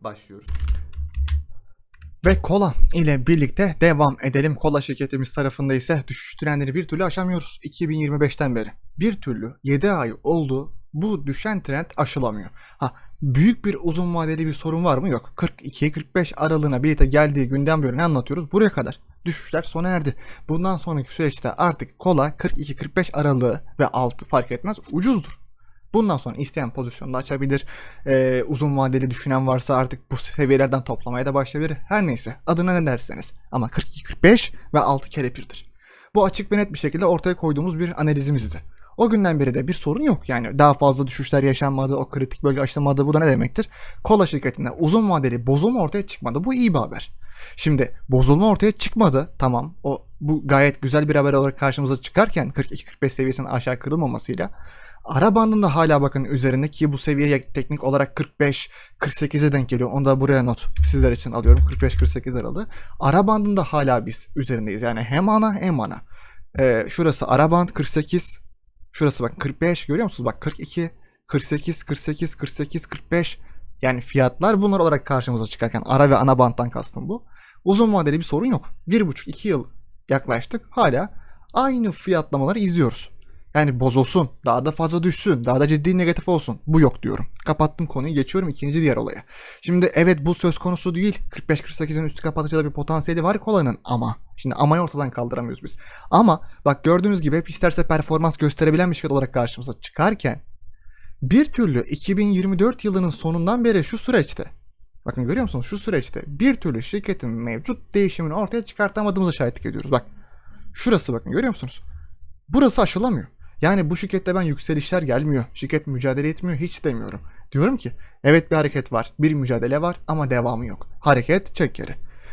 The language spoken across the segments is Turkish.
başlıyoruz. Ve kola ile birlikte devam edelim. Kola şirketimiz tarafında ise düşüş trendini bir türlü aşamıyoruz 2025'ten beri. Bir türlü 7 ay oldu bu düşen trend aşılamıyor. Ha büyük bir uzun vadeli bir sorun var mı? Yok. 42-45 aralığına birlikte geldiği günden beri ne anlatıyoruz? Buraya kadar. Düşüşler sona erdi. Bundan sonraki süreçte artık kola 42-45 aralığı ve altı fark etmez ucuzdur. Bundan sonra isteyen pozisyonda açabilir. Ee, uzun vadeli düşünen varsa artık bu seviyelerden toplamaya da başlayabilir. Her neyse adına ne derseniz. Ama 42-45 ve 6 kere pirdir. Bu açık ve net bir şekilde ortaya koyduğumuz bir analizimizdi. O günden beri de bir sorun yok. Yani daha fazla düşüşler yaşanmadı, o kritik bölge aşılamadı. Bu da ne demektir? Kola şirketinde uzun vadeli bozulma ortaya çıkmadı. Bu iyi bir haber. Şimdi bozulma ortaya çıkmadı. Tamam. O bu gayet güzel bir haber olarak karşımıza çıkarken 42-45 seviyesinin aşağı kırılmamasıyla Ara bandında hala bakın üzerinde ki bu seviye teknik olarak 45-48'e denk geliyor. Onu da buraya not sizler için alıyorum. 45-48 aralığı. Ara bandında hala biz üzerindeyiz. Yani hem ana hem ana. Ee, şurası ara band 48. Şurası bak 45 görüyor musunuz? Bak 42, 48, 48, 48, 45. Yani fiyatlar bunlar olarak karşımıza çıkarken ara ve ana banttan kastım bu. Uzun vadeli bir sorun yok. 1,5-2 yıl yaklaştık. Hala aynı fiyatlamaları izliyoruz. Yani bozulsun, daha da fazla düşsün, daha da ciddi negatif olsun. Bu yok diyorum. Kapattım konuyu, geçiyorum ikinci diğer olaya. Şimdi evet bu söz konusu değil. 45-48'in üstü kapatıcıda bir potansiyeli var kolanın ama. Şimdi amayı ortadan kaldıramıyoruz biz. Ama bak gördüğünüz gibi hep isterse performans gösterebilen bir şirket olarak karşımıza çıkarken bir türlü 2024 yılının sonundan beri şu süreçte Bakın görüyor musunuz? Şu süreçte bir türlü şirketin mevcut değişimini ortaya çıkartamadığımıza şahitlik ediyoruz. Bak şurası bakın görüyor musunuz? Burası aşılamıyor. Yani bu şirkette ben yükselişler gelmiyor. Şirket mücadele etmiyor hiç demiyorum. Diyorum ki evet bir hareket var. Bir mücadele var ama devamı yok. Hareket çek.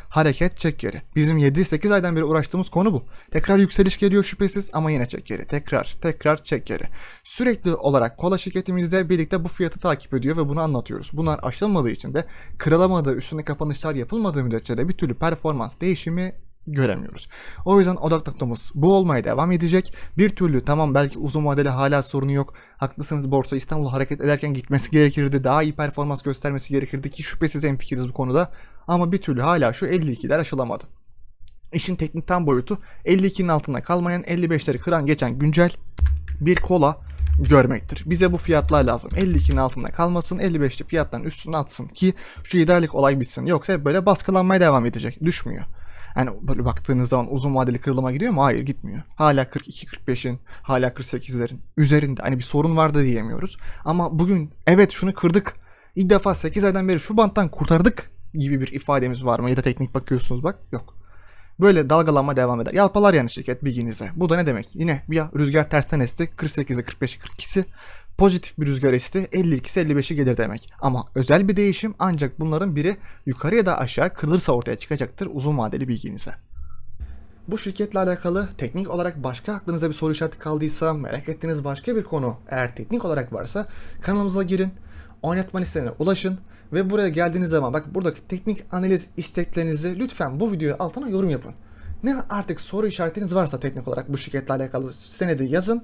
Hareket çek geri. Bizim 7-8 aydan beri uğraştığımız konu bu. Tekrar yükseliş geliyor şüphesiz ama yine çek geri. Tekrar tekrar çek geri. Sürekli olarak kola şirketimizle birlikte bu fiyatı takip ediyor ve bunu anlatıyoruz. Bunlar aşılmadığı için de kırılamadığı, üstünde kapanışlar yapılmadığı müddetçe de bir türlü performans değişimi göremiyoruz. O yüzden odak noktamız bu olmaya devam edecek. Bir türlü tamam belki uzun vadeli hala sorunu yok. Haklısınız borsa İstanbul hareket ederken gitmesi gerekirdi. Daha iyi performans göstermesi gerekirdi ki şüphesiz en fikiriz bu konuda. Ama bir türlü hala şu 52'ler aşılamadı. İşin teknik tam boyutu 52'nin altında kalmayan 55'leri kıran geçen güncel bir kola görmektir. Bize bu fiyatlar lazım. 52'nin altında kalmasın, 55'li fiyatların üstüne atsın ki şu 7 aylık olay bitsin. Yoksa böyle baskılanmaya devam edecek. Düşmüyor. Yani böyle baktığınız zaman uzun vadeli kırılıma gidiyor mu? Hayır gitmiyor. Hala 42-45'in, hala 48'lerin üzerinde. Hani bir sorun var da diyemiyoruz. Ama bugün evet şunu kırdık. İlk defa 8 aydan beri şu banttan kurtardık gibi bir ifademiz var mı? Ya da teknik bakıyorsunuz bak. Yok. Böyle dalgalanma devam eder. Yalpalar yani şirket bilginize. Bu da ne demek? Yine bir rüzgar tersten esti. 48'e 45'e 42'si pozitif bir rüzgar esti 52'si 55'i gelir demek. Ama özel bir değişim ancak bunların biri yukarı ya da aşağı kırılırsa ortaya çıkacaktır uzun vadeli bilginize. Bu şirketle alakalı teknik olarak başka aklınıza bir soru işareti kaldıysa, merak ettiğiniz başka bir konu eğer teknik olarak varsa kanalımıza girin, oynatma listelerine ulaşın ve buraya geldiğiniz zaman bak buradaki teknik analiz isteklerinizi lütfen bu videoya altına yorum yapın. Ne artık soru işaretiniz varsa teknik olarak bu şirketle alakalı senedi yazın